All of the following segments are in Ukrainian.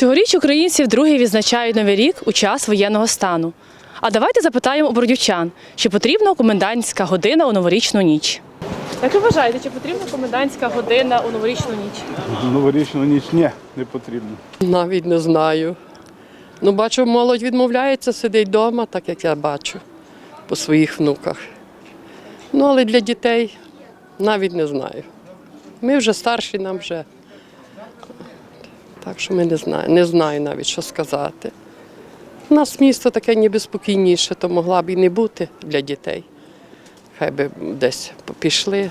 Цьогоріч українці вдруге відзначають новий рік у час воєнного стану. А давайте запитаємо у бродівчан, чи потрібна комендантська година у новорічну ніч. Як ви вважаєте, чи потрібна комендантська година у новорічну ніч? Новорічну ніч ні, не потрібно. Навіть не знаю. Ну, бачу, молодь відмовляється, сидить вдома, так як я бачу по своїх внуках. Ну, але для дітей навіть не знаю. Ми вже старші, нам вже. Так що ми не знаємо, не знаю навіть, що сказати. У нас місто таке ніби спокійніше, то могла б і не бути для дітей. Хай би десь пішли,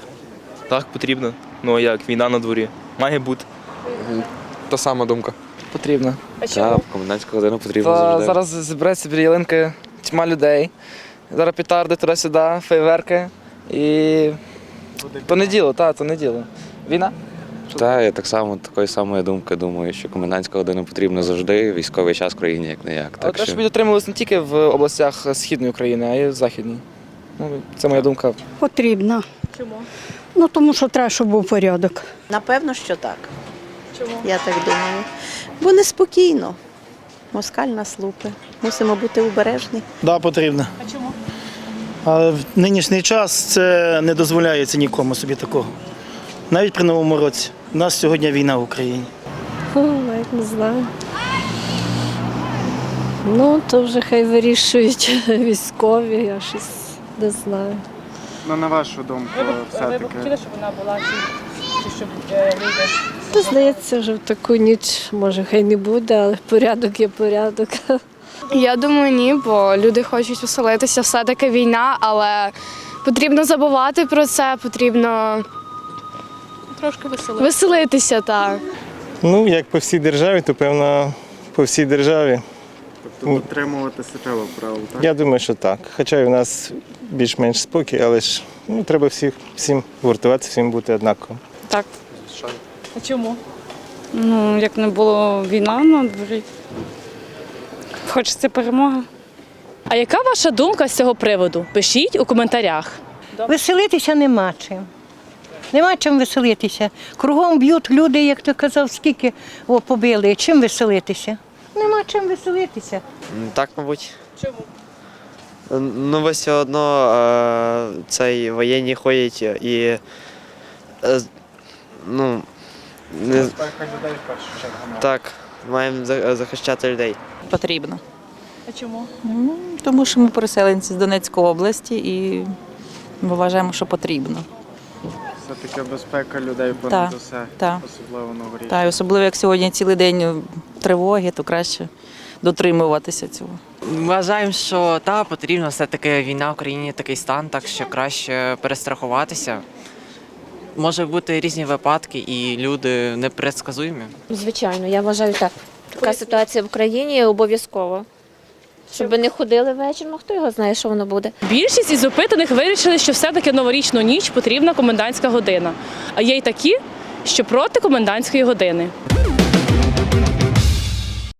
Так, потрібно. Ну а як війна на дворі. Має бути. Та сама думка. Потрібно. А Так, комендантська година потрібна Та завжди. зараз збереться біля ялинки тьма людей. Зараз петарди туди-сюди, фейверки. І то не діло, та, то не діло. Війна? Та, я так само такої самої думки думаю, що комендантська година потрібна завжди, військовий час в країні як не як. Але Так треба, що щоб дотримувалися не тільки в областях Східної України, а й в Західній. Ну, це моя думка. Потрібно. Чому? Ну тому що треба, щоб був порядок. Напевно, що так. Чому? Я так думаю. Бо неспокійно. Москаль нас лупи. Мусимо бути обережні. Да, потрібно. А чому? Але в нинішній час це не дозволяється нікому собі такого. Навіть при новому році. У нас сьогодні війна в Україні. Навіть не знаю. Ну, то вже хай вирішують військові, я щось не знаю. Ну, на вашу думку, Ви б, ви б хотіли, щоб вона була, чи, чи щоб е, люди? Та здається, що в таку ніч може хай не буде, але порядок є порядок. Я думаю, ні, бо люди хочуть оселитися, все-таки війна, але потрібно забувати про це, потрібно Трошки весело. веселитися так. Ну, як по всій державі, то певно по всій державі. Тобто дотримуватися треба правил, так? Я думаю, що так. Хоча і в нас більш-менш спокій, але ж ну, треба всіх, всім гуртуватися, всім бути однаково. А чому? Ну, як не було війна на дворі. Хочеться перемога. А яка ваша думка з цього приводу? Пишіть у коментарях. Веселитися нема чим. Нема чим веселитися. Кругом б'ють люди, як ти казав, скільки о, побили. Чим веселитися? Нема чим веселитися. Так, мабуть. Чому? Ну, бо все одно е, цей воєнні ходять і. Е, ну, не, так, маємо захищати людей. Потрібно. А чому? Тому що ми переселенці з Донецької області і ми вважаємо, що потрібно. Все-таки безпека людей понад усе, так. особливо новорічна. Та й особливо як сьогодні цілий день тривоги, то краще дотримуватися цього. Вважаємо, що та потрібно все-таки війна в країні такий стан, так що краще перестрахуватися. Може бути різні випадки, і люди непредсказуємі. Звичайно, я вважаю так. Така ситуація в країні обов'язково. Щоб не ходили вечір, ну хто його знає, що воно буде. Більшість із опитаних вирішили, що все-таки новорічну ніч потрібна комендантська година. А є й такі, що проти комендантської години.